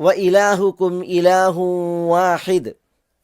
വ ഇലാഹുക്കും ഇലാഹു വാഹിദ്.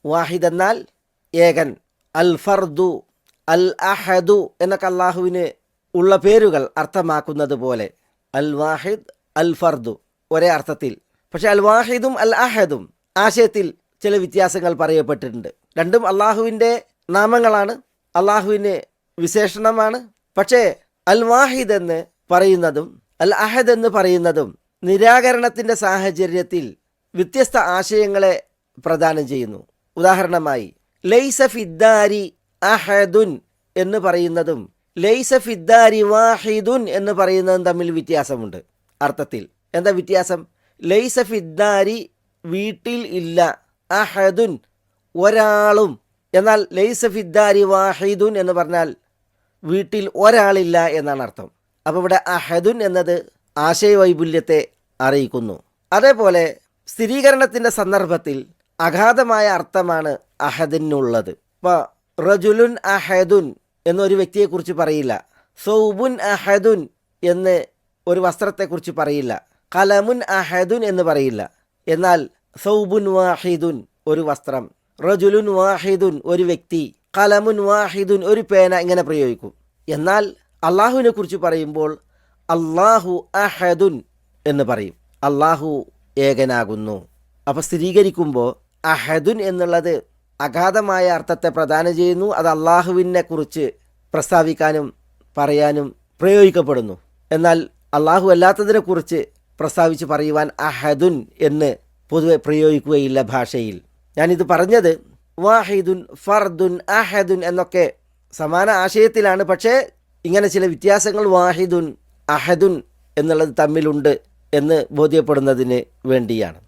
വാഹിദ് എന്നാൽ ഏകൻ. അൽ ഫർദു അൽ അഹദു എന്നൊക്കെ അള്ളാഹുവിന് ഉള്ള പേരുകൾ അർത്ഥമാക്കുന്നത് പോലെ. അൽ വാഹിദ് അൽ ഫർദു ഒരേ അർത്ഥത്തിൽ. പക്ഷെ അൽ വാഹിദും അൽ അഹദും ആശയത്തിൽ ചില വ്യത്യാസങ്ങൾ പറയപ്പെട്ടിട്ടുണ്ട്. രണ്ടും അള്ളാഹുവിന്റെ നാമങ്ങളാണ് അള്ളാഹുവിന് വിശേഷണമാണ്. പക്ഷേ അൽ വാഹിദ് എന്ന് പറയുന്നതും അൽ അഹദ് എന്ന് പറയുന്നതും നിരാകരണത്തിന്റെ സാഹചര്യത്തിൽ വ്യത്യസ്ത ആശയങ്ങളെ പ്രദാനം ചെയ്യുന്നു. ഉദാഹരണമായി ലൈസ ഫിദ്ദാരി അഹദുൻ എന്ന് പറയുന്നതും ലൈസ ഫിദ്ദാരി വാഹിദുൻ എന്ന് പറയുന്നതും തമ്മിൽ വ്യത്യാസമുണ്ട്. അർത്ഥത്തിൽ എന്താ വ്യത്യാസം? ലൈസ ഫിദ്ദാരി വീട്ടിൽ ഇല്ല അഹദുൻ ഒരാളും. എന്നാൽ ലൈസ ഫിദ്ദാരി വാഹിദുൻ എന്ന് പറഞ്ഞാൽ വീട്ടിൽ ഒരാളില്ല എന്നാണ് അർത്ഥം. അപ്പോൾ ഇവിടെ അഹദുൻ എന്നത് ആശയവൈപുല്യത്തെ അറിയിക്കുന്നു. അതേപോലെ സ്ഥിരീകരണത്തിന്റെ സന്ദർഭത്തിൽ അഗാധമായ അർത്ഥമാണ് അഹദിനുള്ളത്. ഇപ്പോൾ റജുലുൻ അഹദുൻ എന്നൊരു വ്യക്തിയെക്കുറിച്ച് പറയില്ല. സൗബുൻ അഹദുൻ എന്ന് ഒരു വസ്ത്രത്തെക്കുറിച്ച് പറയില്ല. കലമുൻ അഹദുൻ എന്ന് പറയില്ല. എന്നാൽ സൗബുൻ വാഹിദുൻ ഒരു വസ്ത്രം. റജുലുൻ വാഹിദുൻ ഒരു വ്യക്തി. കലമുൻ വാഹിദുൻ ഒരു പേന ഇങ്ങനെ പ്രയോഗിക്കും. എന്നാൽ അള്ളാഹുവിനെ കുറിച്ച് പറയുമ്പോൾ അള്ളാഹു അഹദുൻ എന്ന് പറയും. അള്ളാഹു ഏകനാകുന്നു. അപ്പോൾ സ്ഥിരീകരിക്കുമ്പോൾ അഹദുൻ എന്നുള്ളത് അഗാധമായ അർത്ഥത്തെ പ്രദാനം ചെയ്യുന്നു. അത് അള്ളാഹുവിനെ കുറിച്ച് പ്രസ്താവിക്കാനും പറയാനും പ്രയോഗിക്കപ്പെടുന്നു. എന്നാൽ അള്ളാഹു അല്ലാത്തതിനെക്കുറിച്ച് പ്രസ്താവിച്ച് പറയുവാൻ അഹദുൻ എന്ന് പൊതുവെ പ്രയോഗിക്കുകയില്ല ഭാഷയിൽ. ഞാനിത് പറഞ്ഞത് വാഹിദുൻ ഫർദുൻ അഹദുൻ എന്നൊക്കെ സമാന ആശയത്തിലാണ്. പക്ഷേ ഇങ്ങനെ ചില വ്യത്യാസങ്ങൾ വാഹിദുൻ അഹദുൻ എന്നുള്ളത് തമ്മിലുണ്ട് എന്ന് ബോധ്യപ്പെടുന്നതിന് വേണ്ടിയാണ്.